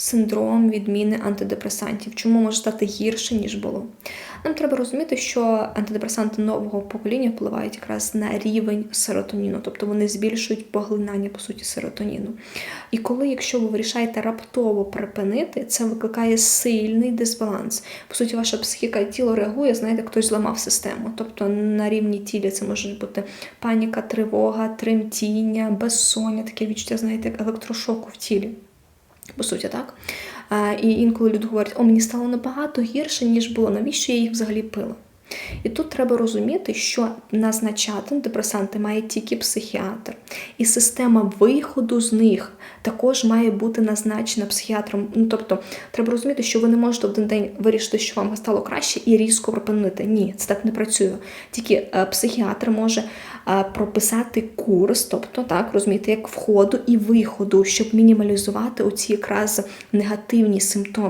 синдром відміни антидепресантів. Чому може стати гірше, ніж було? Нам треба розуміти, що антидепресанти нового покоління впливають якраз на рівень серотоніну, тобто вони збільшують поглинання по суті серотоніну. І коли, якщо ви вирішаєте раптово припинити, це викликає сильний дисбаланс. По суті, ваша психіка і тіло реагує, знаєте, хтось зламав систему. Тобто на рівні тіла це може бути паніка, тривога, тремтіння, безсоння, таке відчуття, знаєте, як електрошоку в тілі. По суті, так. І інколи люди говорять, о, мені стало набагато гірше, ніж було. Навіщо я їх взагалі пила? І тут треба розуміти, що назначати антидепресанти має тільки психіатр, і система виходу з них також має бути назначена психіатром. Ну тобто, треба розуміти, що ви не можете один день вирішити, що вам стало краще, і різко припинити. Ні, це так не працює. Тільки е, психіатр може е, прописати курс, тобто так розумієте, як входу і виходу, щоб мінімалізувати оці якраз негативні симптоми.